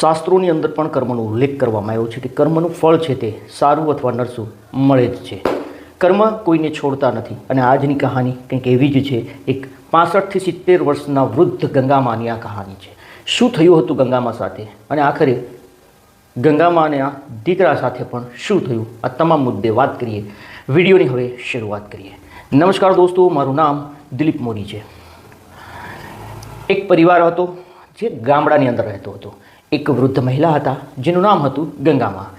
શાસ્ત્રોની અંદર પણ કર્મનો ઉલ્લેખ કરવામાં આવ્યો છે કે કર્મનું ફળ છે તે સારું અથવા નરસું મળે જ છે. કર્મ કોઈને છોડતા નથી અને આજની કહાની કંઈક એવી જ છે, એક પાસઠથી સિત્તેર વર્ષના વૃદ્ધ ગંગામાની આ કહાની છે. શું થયું હતું ગંગામા સાથે? અને આખરે ગંગામાને આ દીકરા સાથે પણ શું થયું? આ તમામ મુદ્દે વાત કરીએ. વિડીયોની હવે શરૂઆત કરીએ. નમસ્કાર દોસ્તો, મારું નામ દિલીપ મોરી છે. એક પરિવાર હતો જે ગામડાની અંદર રહેતો હતો. એક વૃદ્ધ મહિલા હતા, જેનું નામ હતું ગંગામાં.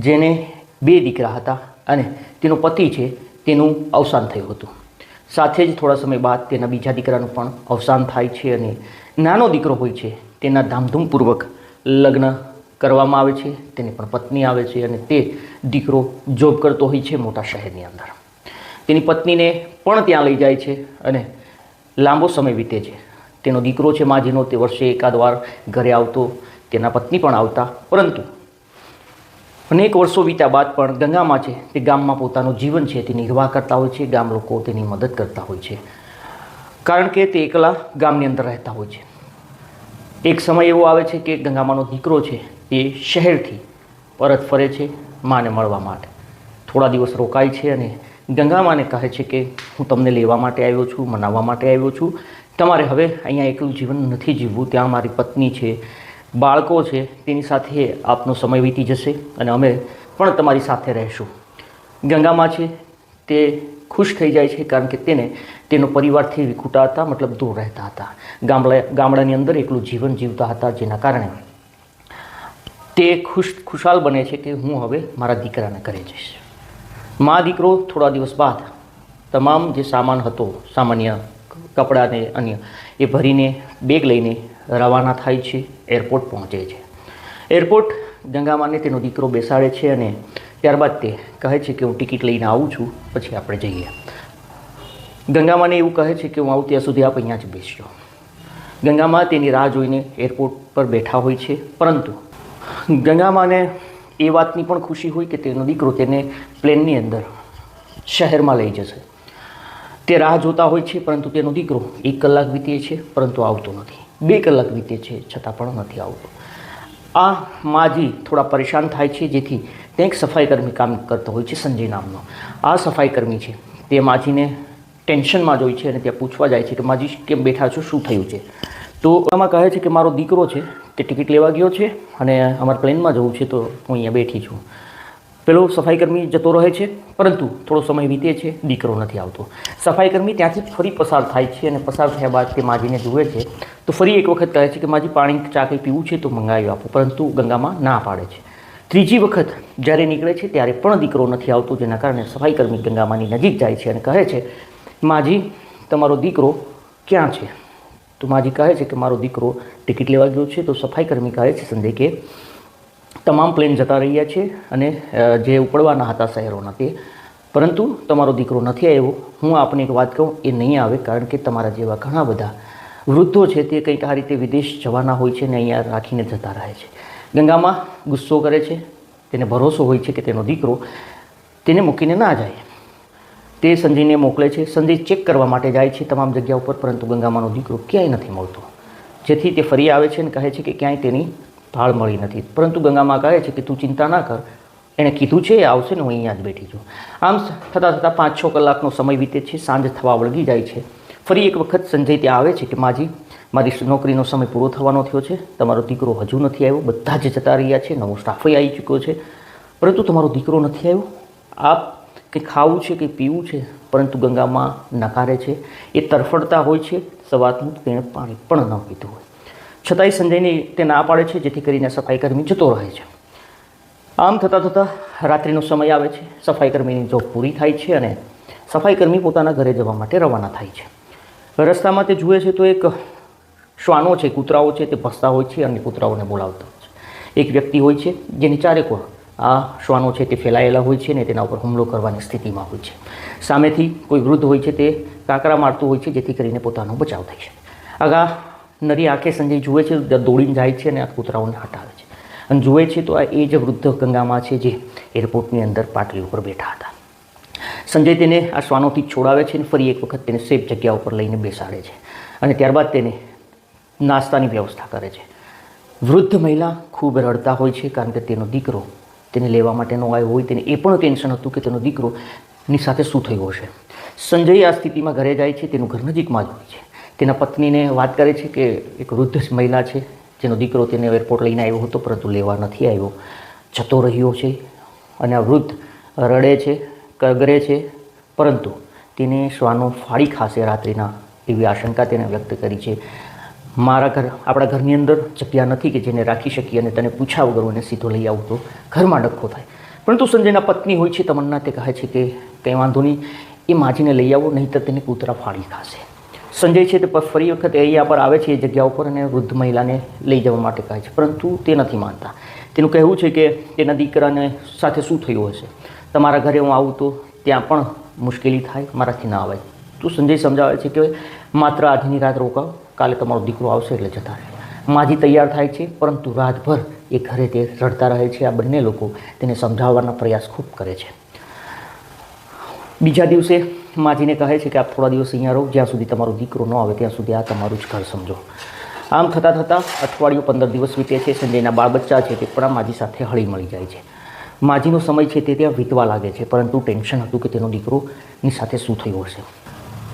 જેને બે દીકરા હતા અને તેનો પતિ છે, તેનું અવસાન થયું હતું. સાથે જ થોડા સમય બાદ તેના બીજા દીકરાનું પણ અવસાન થાય છે અને નાનો દીકરો હોય છે, તેના ધામધૂમપૂર્વક લગ્ન કરવામાં આવે છે, તેની પણ પત્ની આવે છે અને તે દીકરો જોબ કરતો હોય છે મોટા શહેરની અંદર. તેની પત્નીને પણ ત્યાં લઈ જાય છે અને લાંબો સમય વીતે છે. તેનો દીકરો છે માજીનો, તે વર્ષે એકાદ વાર ઘરે આવતો તેના પત્ની પણ આવતા, પરંતુ અનેક વર્ષો વીત્યા બાદ પણ ગંગામાં છે તે ગામમાં પોતાનું જીવન છે તે નિર્વાહ કરતા હોય છે, ગામ લોકો તેની મદદ કરતા હોય છે. કારણ કે તે એકલા ગામની અંદર રહેતા હોય છે. એક સમય એવો આવે છે કે ગંગામાનો દીકરો છે તે શહેરથી પરત ફરે છે માને મળવા માટે. થોડા દિવસ રોકાય છે અને ગંગામાને કહે છે કે, હું તમને લેવા માટે આવ્યો છું, મનાવવા માટે આવ્યો છું. તમારે હવે અહીંયા એકલું જીવન નથી જીવવું. ત્યાં મારી પત્ની છે બાળકો છે, તેની સાથે આપનો સમય વીતી જશે અને અમે પણ તમારી સાથે રહેશું. ગંગામાં છે, તે ખુશ થઈ જાય છે કારણ કે તેને તેનો પરિવારથી વિખૂટા હતા મતલબ દૂર રહેતા હતા. ગામડા, ગામડાની અંદર એકલું જીવન જીવતા હતા જેના કારણે તે ખુશ, ખુશાલ બને છે કે હું હવે મારા દીકરાને ઘરે જઈશ. મા દીકરો થોડા દિવસ બાદ તમામ જે સામાન હતો, સામાન્ય કપડાને અન્ય, એ ભરીને બેગ લઈને રવાના થાય છે, એરપોર્ટ પહોંચે છે. એરપોર્ટ ગંગામાને તેનો દીકરો બેસાડે છે અને ત્યારબાદ તે કહે છે કે હું ટિકિટ લઈને આવું છું, પછી આપણે જઈએ. ગંગામાને એવું કહે છે કે હું આવું ત્યાં સુધી આપ અહીંયા જ બેસજો. ગંગામાં તેની રાહ જોઈને એરપોર્ટ પર બેઠા હોય છે, પરંતુ ગંગામાને એ વાતની પણ ખુશી હોય કે તેનો દીકરો તેને પ્લેનની અંદર શહેરમાં લઈ જશે. તે રાહ જોતા હોય છે, પરંતુ તેનો દીકરો એક કલાક વીતીએ છે, પરંતુ આવતો નથી. બે કલાક વીતે છે, છતાં પણ નથી આવતો. આ માજી થોડા પરેશાન થાય છે, જેથી ત્યાં એક સફાઈકર્મી કામ કરતો હોય છે, સંજય નામનો. આ સફાઈકર્મી છે. તે માજીને ટેન્શનમાં જ હોય છે અને ત્યાં પૂછવા જાય છે કે, માજી, કેમ બેઠા છો? શું થયું છે? તો એમાં કહે છે કે, મારો દીકરો છે, તે ટિકિટ લેવા ગયો છે અને અમારા પ્લેનમાં જવું છે, તો હું અહીંયા બેઠી છું. પેલો સફાઈકર્મી જતો રહે છે, પરંતુ થોડો સમય વીતે છે, દીકરો નથી આવતો. સફાઈકર્મી ત્યાંથી ફરી પસાર થાય છે અને પસાર થયા બાદ તે માજીને જુએ છે, તો ફરી એક વખત કહે છે કે, માજી, પાણી, ચા કંઈ પીવું છે તો મંગાવી આપો. પરંતુ ગંગામાં ના પાડે છે. ત્રીજી વખત જ્યારે નીકળે છે, ત્યારે પણ દીકરો નથી આવતો, જેના કારણે સફાઈકર્મી ગંગામાની નજીક જાય છે અને કહે છે, માજી, તમારો દીકરો ક્યાં છે? તો માજી કહે છે કે, મારો દીકરો ટિકિટ લેવા ગયો છે. તો સફાઈકર્મી કહે છે સંજય કે તમામ પ્લેન જતા રહ્યા છે અને જે ઉપડવાના હતા શહેરોના તે પરંતુ તમારો દીકરો નથી આવ્યો. હું આપને એક વાત કહું, એ નહીં આવે કારણ કે તમારા જેવા ઘણા બધા વૃદ્ધો છે તે કંઈક આ રીતે વિદેશ જવાના હોય છે ને અહીંયા રાખીને જતા રહે છે. ગંગામાં ગુસ્સો કરે છે, તેને ભરોસો હોય છે કે તેનો દીકરો તેને મૂકીને ના જાય. તે સંજયને મોકલે છે, સંજય ચેક કરવા માટે જાય છે તમામ જગ્યા ઉપર, પરંતુ ગંગામાનો દીકરો ક્યાંય નથી મળતો. જેથી તે ફરી આવે છે અને કહે છે કે ક્યાંય તેની ભાળ મળી નથી. પરંતુ ગંગામાં કહે છે કે તું ચિંતા ના કર. એણે કીધું છે, એ આવશે ને હું અહીંયા જ બેઠી છું. આમ થતાં થતાં પાંચ છ કલાકનો સમય વીતે છે, સાંજ થવા વળગી જાય છે. ફરી એક વખત સંજય ત્યાં આવે છે કે, માજી, મારી નોકરીનો સમય પૂરો થવાનો થયો છે. તમારો દીકરો હજુ નથી આવ્યો. બધા જ જતા રહ્યા છે. નવો સ્ટાફે આવી ચૂક્યો છે. પરંતુ તમારો દીકરો નથી આવ્યો. આપ કંઈ ખાવું છે, કંઈ પીવું છે? પરંતુ ગંગામાં નકારે છે. એ તરફડતા હોય છે. સવારનું તેણે પાણી પણ ન પીધું હોય. છતાંય સંજયને તે ના પાડે છે, જેથી કરીને સફાઈકર્મી જતો રહે છે. આમ થતાં થતાં રાત્રિનો સમય આવે છે. સફાઈકર્મીની જોબ પૂરી થાય છે અને સફાઈકર્મી પોતાના ઘરે જવા માટે રવાના થાય છે. રસ્તામાં તે જુએ છે તો એક શ્વાનો છે, કૂતરાઓ છે, તે ભસતા હોય છે અને કૂતરાઓને બોલાવતા હોય છે. એક વ્યક્તિ હોય છે, જેની ચારેકોર આ શ્વાનો છે તે ફેલાયેલા હોય છે ને તેના ઉપર હુમલો કરવાની સ્થિતિમાં હોય છે. સામેથી કોઈ વૃદ્ધ હોય છે તે કાંકરા મારતું હોય છે, જેથી કરીને પોતાનો બચાવ થઈ શકે. આગા નરી આંખે સંજય જુએ છે દોડીને જાય છે અને આ કૂતરાઓને હટાવે છે. અને જુએ છે તો આ એ જ વૃદ્ધ ગંગામાં છે જે એરપોર્ટની અંદર પાટલી ઉપર બેઠા હતા. સંજય તેને આ શ્વાનોથી છોડાવે છે અને ફરી એક વખત તેને સેફ જગ્યા ઉપર લઈને બેસાડે છે. અને ત્યારબાદ તેને નાસ્તાની વ્યવસ્થા કરે છે. વૃદ્ધ મહિલા ખૂબ રડતા હોય છે કારણ કે તેનો દીકરો તેને લેવા માટેનો આવ્યો હોય, તેને એ પણ ટેન્શન હતું કે તેનો દીકરોની સાથે શું થયું હશે. સંજય આ સ્થિતિમાં ઘરે જાય છે, તેનું ઘર નજીકમાં જ હોય છે. તેના પત્નીને વાત કરે છે કે એક વૃદ્ધ મહિલા છે, જેનો દીકરો તેને એરપોર્ટ લઈને આવ્યો હતો, પરંતુ લેવા નથી આવ્યો. જતો રહ્યો છે અને આ વૃદ્ધ રડે છે, કગરે છે, પરંતુ તેને શ્વાનો ફાળી ખાશે રાત્રિના એવી આશંકા તેને વ્યક્ત કરી છે. મારા ઘર, આપણા ઘરની અંદર જગ્યા નથી કે જેને રાખી શકીએ અને તને પૂછ્યા વગર એને સીધો લઈ આવું તો ઘરમાં ડખો થાય. પરંતુ સંજયના પત્ની હોય છે, તમન્ના તે કહે છે કે, કંઈ વાંધો નહીં, એ માજીને લઈ આવો નહીં તો તેને કૂતરા ફાળી ખાશે. સંજય છે તે ફરી વખત અહીંયા પર આવે છે એ જગ્યા ઉપર અને વૃદ્ધ મહિલાને લઈ જવા માટે કહે છે. પરંતુ તે નથી માનતા. તેનું કહેવું છે કે તેના દીકરાને સાથે શું થયું હશે? તમારા ઘરે હું આવું તો ત્યાં પણ મુશ્કેલી થાય, મારાથી ના આવે. તો સંજય સમજાવે છે કે માત્ર આજની રાત રોકાવ, કાલે તમારો દીકરો આવશે એટલે જતા રહે. માજી તૈયાર થાય છે, પરંતુ રાતભર એ ઘરે તે રડતા રહે છે. આ બંને લોકો તેને સમજાવવાના પ્રયાસ ખૂબ કરે છે. બીજા દિવસે માજીને કહે છે કે આપ થોડા દિવસ અહીંયા રહો, જ્યાં સુધી તમારો દીકરો ન આવે, ત્યાં સુધી આ તમારું જ ઘર સમજો. આમ થતાં થતાં અઠવાડિયું પંદર દિવસ વીતે છે, સંજયના બાળ બચ્ચા છે તે પણ આ માજી સાથે હળી મળી જાય છે. માજીનો સમય છે તે ત્યાં વીતવા લાગે છે, પરંતુ ટેન્શન હતું કે તેનો દીકરોની સાથે શું થયું હશે?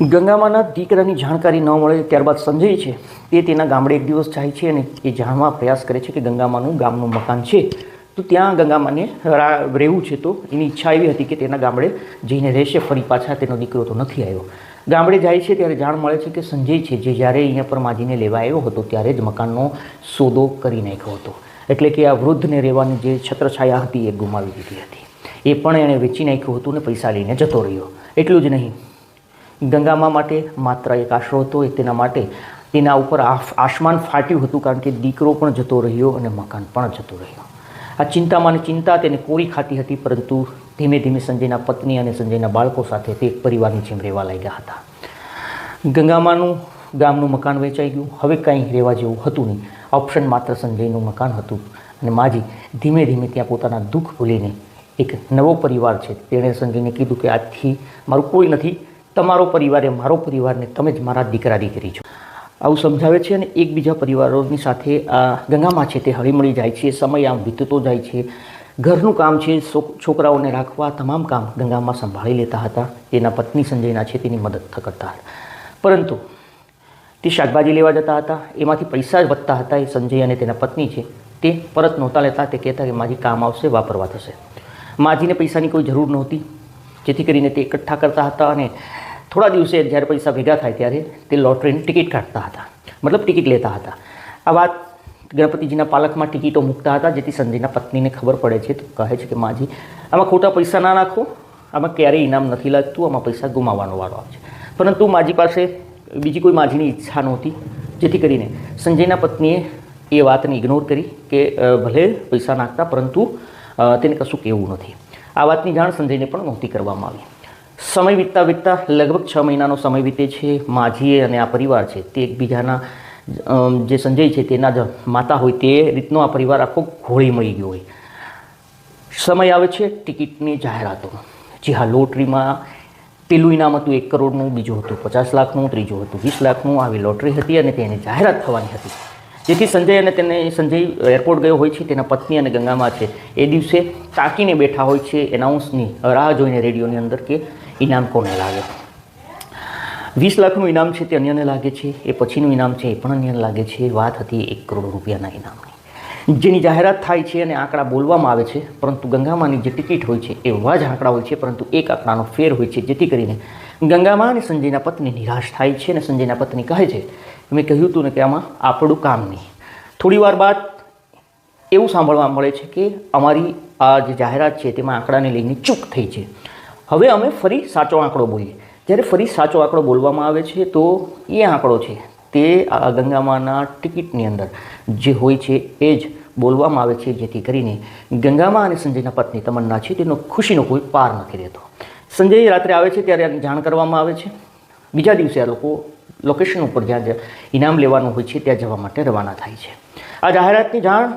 ગંગામાના દીકરાની જાણકારી ન મળે ત્યારબાદ સંજય છે તે તેના ગામડે એક દિવસ જાય છે અને એ જાણવા પ્રયાસ કરે છે કે ગંગામાનું ગામનું મકાન છે. તો ત્યાં ગંગામાને રહેવું છે તો એની ઈચ્છા એવી હતી કે તેના ગામડે જઈને રહેશે, ફરી પાછા તેનો દીકરો તો નથી આવ્યો. ગામડે જાય છે ત્યારે જાણ મળે છે કે સંજય છે, જે જ્યારે અહીંયા પર માજીને લેવા આવ્યો હતો ત્યારે જ મકાનનો સોદો કરી નાખ્યો હતો. એટલે કે આ વૃદ્ધને રહેવાની જે છત્રછાયા હતી એ ગુમાવી દીધી હતી. એ પણ એણે વેચી નાખ્યું હતું ને પૈસા લઈને જતો રહ્યો. એટલું જ નહીં. ગંગામા માટે માત્ર એક આશરો હતો એ તેના માટે તેના ઉપર આસમાન ફાટ્યું હતું કારણ કે દીકરો પણ જતો રહ્યો અને મકાન પણ જતો રહ્યો. આ ચિંતામાં ચિંતા તેને કોરી ખાતી હતી, પરંતુ ધીમે ધીમે સંજયના પત્ની અને સંજયના બાળકો સાથે તે એક પરિવારની જેમ રહેવા લાગ્યા હતા. ગંગામાનું ગામનું મકાન વેચાઈ ગયું. હવે કંઈ રહેવા જેવું હતું નહીં. ઓપ્શન માત્ર સંજયનું મકાન હતું. અને માજી ધીમે ધીમે ત્યાં પોતાના દુઃખ ભૂલીને એક નવો પરિવાર છે. તેણે સંજયને કીધું કે આજથી મારું કોઈ નથી. તમારો પરિવાર એ મારો પરિવારને તમે જ મારા દીકરા દીકરી છો. આવું સમજાવે છે અને એકબીજા પરિવારોની સાથે આ ગંગામાં છે તે હળીમળી જાય છે સમય આમ વીતતો જાય છે. ઘરનું કામ છે છોકરાઓને રાખવા તમામ કામ ગંગામાં સંભાળી લેતા હતા. તેના પત્ની સંજયના છે તેની મદદ કરતા હતા પરંતુ તે શાકભાજી લેવા જતા હતા. એમાંથી પૈસા જ વધતા હતા. એ સંજય અને તેના પત્ની છે તે પરત નહોતા લેતા. તે કહેતા કે માજી કામ આવશે, વાપરવા થશે. માજીને પૈસાની કોઈ જરૂર નહોતી. જેથી કરીને તે એકઠા કરતા હતા અને થોડા દિવસે જ્યારે પૈસા ભેગા થાય ત્યારે તે લોટરીની ટિકિટ કાઢતા હતા મતલબ ટિકિટ લેતા હતા આ વાત ગણપતિજીના પાલકમાં ટિકિટો મૂકતા હતા જેથી સંજયના પત્નીને ખબર પડે છે તો કહે છે કે માજી આમાં ખોટા પૈસા ના નાખો, આમાં ક્યારેય ઇનામ નથી લાગતું, આમાં પૈસા ગુમાવવાનો વારો આવે છે. પરંતુ માજી પાસે બીજી કોઈ માજીની ઈચ્છા નહોતી, જેથી કરીને સંજયના પત્નીએ એ વાતને ઇગ્નોર કરી કે ભલે પૈસા નાખતા, પરંતુ તેને કશું કહેવું નથી. આ વાતની જાણ સંજયને પણ નહોતી કરવામાં આવી. સમય વીતતા વીતતા લગભગ છ મહિનાનો સમય વીતે છે. માજીએ અને આ પરિવાર છે તે એકબીજાના જે સંજય છે તેના જ માતા હોય તે રીતનો આ પરિવાર આખો ઘોળી મળી ગયો હોય. સમય આવે છે ટિકિટની જાહેરાતો. જી હા, લોટરીમાં પેલું ઇનામ હતું એક કરોડનું, બીજું હતું પચાસ લાખનું, ત્રીજું હતું વીસ લાખનું. આવી લોટરી હતી અને તેની જાહેરાત થવાની હતી. જેથી સંજય અને તેને, સંજય એરપોર્ટ ગયો હોય છે, તેના પત્ની અને ગંગામાં છે. એ દિવસે તાકીને બેઠા હોય છે એનાઉન્સની રાહ જોઈને રેડિયોની અંદર કે ઇનામ કોને લાગે? વીસ લાખનું ઇનામ છે તે અન્યને લાગે છે, એ પછીનું ઇનામ છે એ પણ અન્યને લાગે છે. વાત હતી એક કરોડ રૂપિયાના ઇનામની. જેની જાહેરાત થાય છે અને આંકડા બોલવામાં આવે છે, પરંતુ ગંગામાની જે ટિકિટ હોય છે એવા જ આંકડા હોય છે, પરંતુ એક આંકડાનો ફેર હોય છે, જેથી કરીને ગંગામા અને સંજયના પત્ની નિરાશ થાય છે અને સંજયના પત્ની કહે છે, મેં કહ્યું હતું ને કે આમાં આપણું કામ નહીં. થોડી વાર બાદ એવું સાંભળવા મળે છે કે અમારી આ જે જાહેરાત છે તેમાં આંકડાને લઈને ચૂક થઈ છે. હવે અમે ફરી સાચો આંકડો બોલીએ. જ્યારે ફરી સાચો આંકડો બોલવામાં આવે છે, તો એ આંકડો છે તે આ ગંગામાના ટિકિટની અંદર જે હોય છે એ જ બોલવામાં આવે છે, જેથી કરીને ગંગામા અને સંજયના પત્ની તમન્ના છે, તેનો ખુશીનો કોઈ પાર નથી રહેતો. સંજય રાત્રે આવે છે ત્યારે જાણ કરવામાં આવે છે. બીજા દિવસે આ લોકો લોકેશન ઉપર જ્યાં ઇનામ લેવાનું હોય છે, ત્યાં જવા માટે રવાના થાય છે. આ જાહેરાતની જાણ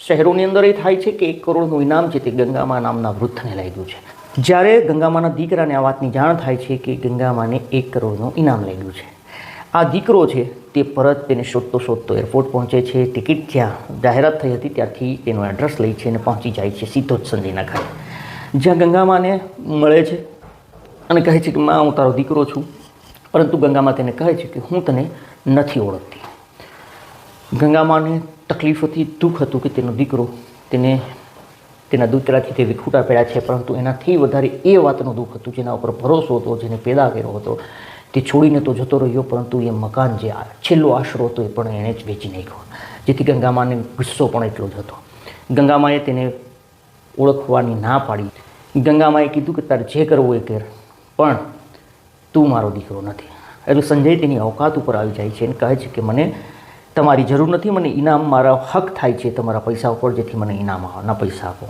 શહેરોની અંદર એ થાય છે કે એક કરોડનું ઇનામ છે તે ગંગામા નામના વૃદ્ધને લાગ્યું છે. જ્યારે ગંગામાના દીકરાને આ વાતની જાણ થાય છે કે ગંગામાને એક કરોડનું ઇનામ લાગ્યું છે. આ દીકરો છે તે પરત તેને શોધતો શોધતો એરપોર્ટ પહોંચે છે. ટિકિટ જ્યાં જાહેરાત થઈ હતી ત્યારથી તેનો એડ્રેસ લઈ છે અને પહોંચી જાય છે સીધો જ સંજયના ઘરે. જ્યાં ગંગામાને મળે છે અને કહે છે કે, માં, હું તારો દીકરો છું. પરંતુ ગંગામાં તેને કહે છે કે, હું તને નથી ઓળખતી. ગંગામાને તકલીફ હતી દુઃખ હતું કે તેનો દીકરો તેને તેના દૂતરાથી તે વિખૂટા પડ્યા છે, પરંતુ એનાથી વધારે એ વાતનું દુઃખ હતું જેના ઉપર ભરોસો હતો, જેને પેદા કર્યો હતો. તે છોડીને તો જતો રહ્યો, પરંતુ એ મકાન જે છેલ્લો આશરો હતો એ પણ એણે જ વેચી નાખ્યો. જેથી ગંગામાને ગુસ્સો પણ એટલો જ હતો. ગંગામાએ તેને ઓળખવાની ના પાડી. ગંગામાએ કીધું કે તારે જે કરવું એ કર, પણ તું મારો દીકરો નથી. એટલે સંજય તેની અવકાત ઉપર આવી જાય છે અને કહે છે કે મને તમારી જરૂર નથી, મને ઇનામ મારા હક થાય છે, તમારા પૈસા ઉપર જેથી મને ઇનામ ના પૈસા આપો.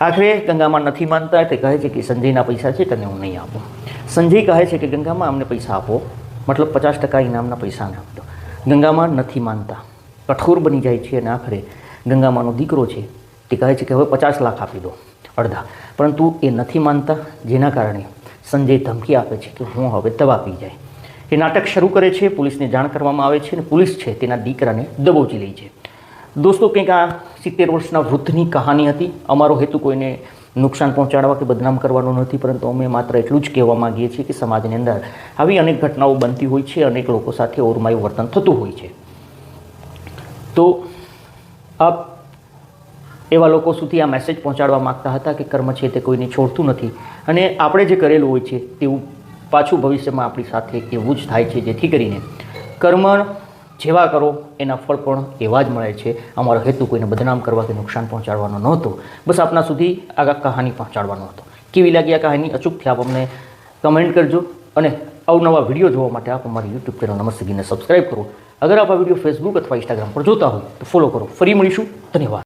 આખરે ગંગામાં નથી માનતા, તે કહે છે કે સંજયના પૈસા છે તને હું નહીં આપું. સંજય કહે છે કે ગંગામાં અમને પૈસા આપો, મતલબ પચાસ ટકા ઇનામના પૈસાને આપી દો ગંગામાં નથી માનતા. કઠોર બની જાય છે અને આખરે ગંગામાનો દીકરો છે, તે કહે છે કે હવે પચાસ લાખ આપી દો, અડધા. પરંતુ એ નથી માનતા, જેના કારણે સંજય ધમકી આપે છે કે હું હવે દવા પી જાય. એ નાટક શરૂ કરે છે, પોલીસને જાણ કરવામાં આવે છે અને પોલીસ છે તેના દીકરાને દબોચી લે છે. દોસ્તો, કંઈક આ સિત્તેર વર્ષના વૃદ્ધની કહાની હતી. અમારો હેતુ કોઈને નુકસાન પહોંચાડવા કે બદનામ કરવાનો નથી, પરંતુ અમે માત્ર એટલું જ કહેવા માંગીએ છીએ કે સમાજની અંદર આવી અનેક ઘટનાઓ બનતી હોય છે, અનેક લોકો સાથે ઓરમાયું વર્તન થતું હોય છે. તો આપ એવા લોકો સુધી આ મેસેજ પહોંચાડવા માગતા હતા કે કર્મ છે તે કોઈને છોડતું નથી. અને આપણે જે કરેલું હોય છે તેવું પાછું ભવિષ્યમાં આપણી સાથે એવું જ થાય છે, જેથી કરીને કર્મ જેવા કરો, એના ફળ પણ એવા જ મળે છે. અમારો હેતુ કોઈને બદનામ કરવા કે નુકસાન પહોંચાડવાનો નહોતો. બસ આપના સુધી આ કહાની પહોંચાડવાનો હતો. કેવી લાગી આ કહાની? અચૂકથી આપ અમને કમેન્ટ કરજો. અને અવનવા વીડિયો જોવા માટે આપ અમારી યુટ્યુબ ચેનલ નમસ્તગીને સબસ્ક્રાઈબ કરો. અગર આપ આ વીડિયો ફેસબુક અથવા ઇન્સ્ટાગ્રામ પર જોતા હોય તો ફોલો કરો. ફરી મળીશું. ધન્યવાદ.